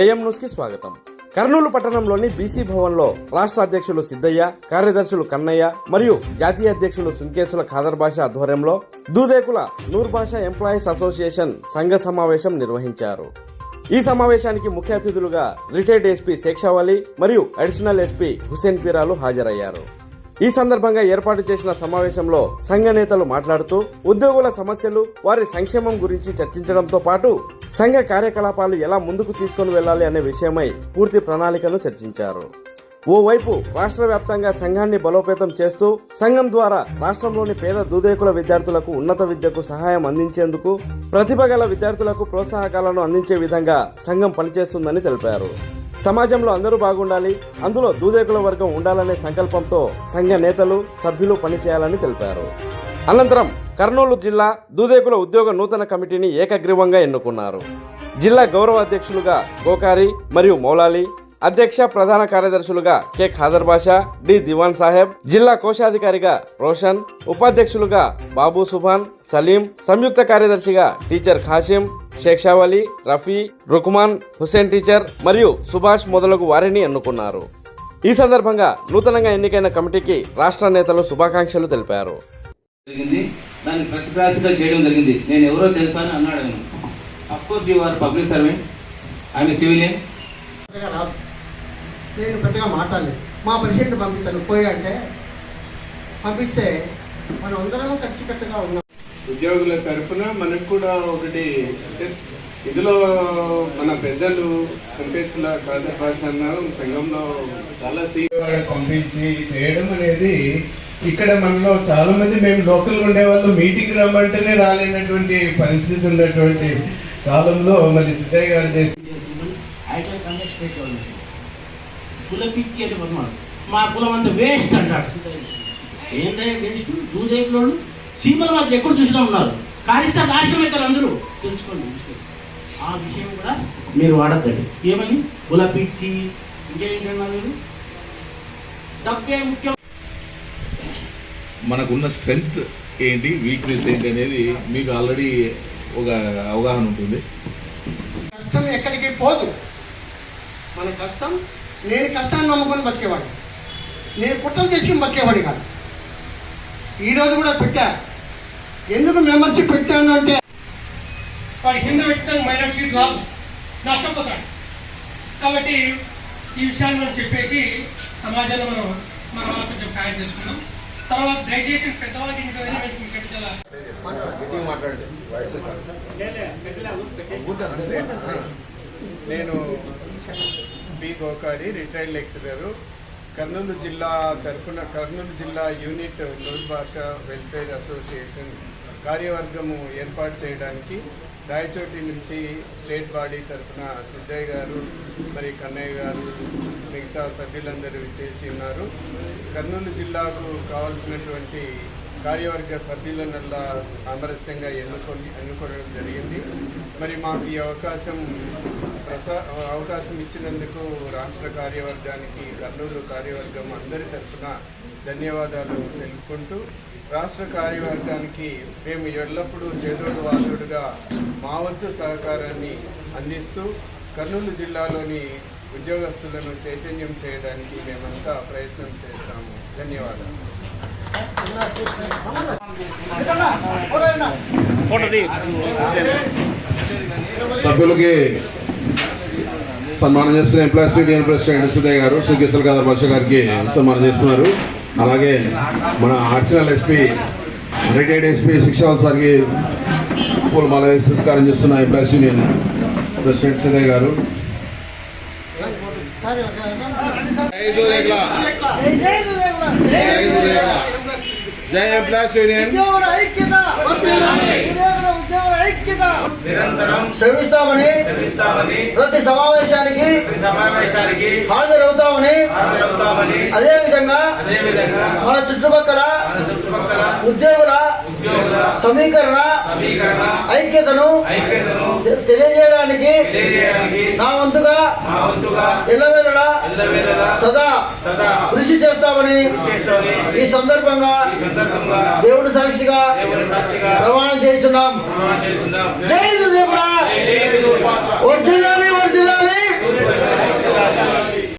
AM న్యూస్కి స్వాగతం. కర్నూలు పట్టణంలోని బీసీ భవన్లో రాష్ట్ర అధ్యక్షులు సిద్ధయ్య కార్యదర్శులు కన్నయ్య మరియు జాతీయ అధ్యక్షులు సుంకేసుల ఖాదర్ భాష ఆధ్వర్యంలో దూదేకుల నూర్ భాష ఎంప్లాయీస్ అసోసియేషన్ సంఘ సమావేశం నిర్వహించారు. ఈ సమావేశానికి ముఖ్య అతిథులుగా రిటైర్డ్ ఎస్పీ శేక్షావలి మరియు అడిషనల్ ఎస్పీ హుసేన్ పీరాలు హాజరయ్యారు. ఈ సందర్భంగా ఏర్పాటు చేసిన సమావేశంలో సంఘ నేతలు మాట్లాడుతూ ఉద్యోగుల సమస్యలు వారి సంక్షేమం గురించి చర్చించడంతో పాటు సంఘ కార్యకలాపాలు ఎలా ముందుకు తీసుకొని వెళ్ళాలి అనే విషయమై పూర్తి ప్రణాళికను చర్చించారు. ఓవైపు రాష్ట్ర వ్యాప్తంగా సంఘాన్ని బలోపేతం చేస్తూ సంఘం ద్వారా రాష్ట్రంలోని పేద దూదేకుల విద్యార్థులకు ఉన్నత విద్యకు సహాయం అందించేందుకు ప్రతిభ గల విద్యార్థులకు ప్రోత్సాహకాలను అందించే విధంగా సంఘం పనిచేస్తుందని తెలిపారు. సమాజంలో అందరూ బాగుండాలి అందులో దూదేకుల వర్గం ఉండాలనే సంకల్పంతో సంఘ నేతలు సభ్యులు పనిచేయాలని తెలిపారు. అనంతరం కర్నూలు జిల్లా దూదేకుల ఉద్యోగ నూతన కమిటీని ఏకగ్రీవంగా ఎన్నుకున్నారు. జిల్లా గౌరవ అధ్యక్షులుగా గోకారి మరియు మౌలాలి అధ్యక్ష ప్రధాన కార్యదర్శులుగా కె. ఖాదర్ బాషా డి. దివాన్ సాహెబ్ జిల్లా కోశాధికారిగా రోషన్ ఉపాధ్యక్షులుగా బాబు సుభాన్ సలీం సంయుక్త కార్యదర్శిగా టీచర్ ఖాసిం షేక్షావలి రఫీ రుక్మాన్ హుసేన్ టీచర్ మరియు సుభాష్ మొదలగు వారిని ఎన్నుకున్నారు. ఈ సందర్భంగా నూతనంగా ఎన్నికైన కమిటీకి రాష్ట్ర నేతలు శుభాకాంక్షలు తెలిపారు. జరిగింది. దాన్ని ప్రతిప్రాసిగా చేయడం జరిగింది. నేను ఎవరో తెలుసా అని అన్నాడు ఆయన. Of course you are public servant I'm civilian పెద్దగా రాదు నేను పెద్దగా మాట్లాడలేదు. మా ప్రెసిడెంట్ పంపిస్తాను పోయి అంటే పంపిస్తే మనం అందరం ఖచ్చితంగా ఉన్నాం. ఉద్యోగుల తరఫున మనకు కూడా ఒకటి అంటే ఇందులో మన పెద్దలు కాద భాష అన్నారు సంఘంలో చాలా సీనియర్ పంపించి చేయడం అనేది ఇక్కడ మనలో చాలా మంది మేము లోకల్ ఉండేవాళ్ళు మీటింగ్ రమ్మంటేనే రాలేనటువంటి పరిస్థితి ఉన్నటువంటి కాలంలో మరి సిద్ధయ్య గారు చేసి మా కులం అంతా వేస్ట్ అంటాడు ఏంటంటే వేస్ట్? దూదేకులోడు సీమల మధ్య ఎక్కడ చూసినా ఉన్నారు. కారిస్తే నాశనం అవుతారు అందరూ తెలుసుకోండి. ఆ విషయం కూడా మీరు వాడద్దండి. ఏమని? కుల పిచ్చి ఇంకేంటన్నా మీరు? డబ్బే ముఖ్యం. మనకున్న స్ట్రెంగ్త్ ఏంటి వీక్నెస్ ఏంటి అనేది మీకు ఆల్రెడీ ఒక అవగాహన ఉంటుంది. కష్టం ఎక్కడికి పోదు. మన కష్టం నేను కష్టాన్ని నమ్ముకొని బతికేవాడు నేను కుట్రలు చేసుకుని బతికేవాడు కాదు. ఈరోజు కూడా పెట్టా. ఎందుకు మెంబర్షిప్ పెట్టాను అంటే వాడి కింద పెట్టిన మైనర్ సీట్ రాదు నష్టపోతాడు కాబట్టి ఈ విషయాన్ని మనం చెప్పేసి సమాజంలో మనం మన వాళ్ళ కొంచెం సాయం చేసుకున్నాం. తర్వాత దయచేసి పెద్దవాళ్ళకి ఇంకా వెళ్ళి మీకు చాలా నేను B Gokari retired lecturer Kurnool జిల్లా తరఫున కర్నూలు జిల్లా యూనిట్ నూరు భాష వెల్ఫేర్ అసోసియేషన్ కార్యవర్గము ఏర్పాటు చేయడానికి రాయచోటి నుంచి స్టేట్ బాడీ తరఫున సిద్ధయ్య గారు మరి కన్నయ్య గారు మిగతా సభ్యులందరూ చేసి ఉన్నారు. కర్నూలు జిల్లాకు కావాల్సినటువంటి కార్యవర్గ సభ్యులను సామరస్యంగా ఎన్నుకొని ఎన్నుకోవడం జరిగింది. మరి మాకు ఈ అవకాశం ప్రసా అవకాశం ఇచ్చినందుకు రాష్ట్ర కార్యవర్గానికి కర్నూలు కార్యవర్గం అందరి తరఫున ధన్యవాదాలు తెలుపుకుంటూ రాష్ట్ర కార్యవర్గానికి మేము ఎల్లప్పుడూ చేదోడు వాదుడుగా మా వంతు సహకారాన్ని అందిస్తూ కర్నూలు జిల్లాలోని ఉద్యోగస్తులను చైతన్యం చేయడానికి మేమంతా ప్రయత్నం చేస్తాము. ధన్యవాదాలు. సభ్యులకి సన్మానం చేస్తున్న ఎంప్లాయీస్ యూనియన్ ప్రెసిడెంట్ సుదయ్ గారు సుకేశ్వర్ గారు భాష గారికి సన్మానం చేస్తున్నారు. అలాగే మన additional SP retired SP Shikshal సార్కి పూలమాల సత్కారం చేస్తున్న ఎంప్లాయీస్ యూనియన్ ప్రెసిడెంట్ సుదయ్ గారు. జై ఎంప్లాయీస్ యూనియన్ శ్రమిస్తామని ప్రతి సమావేశానికి హాజరవుతామని అదే విధంగా మన చుట్టుపక్కల ఉద్యోగుల సమీకరణ ఐక్యతను తెలియజేయడానికి నా వంతుగా ఎల్లవేళలా సదా కృషి చేస్తామని ఈ సందర్భంగా దేవుడు సాక్షిగా ప్రమాణం చేస్తున్నాం జై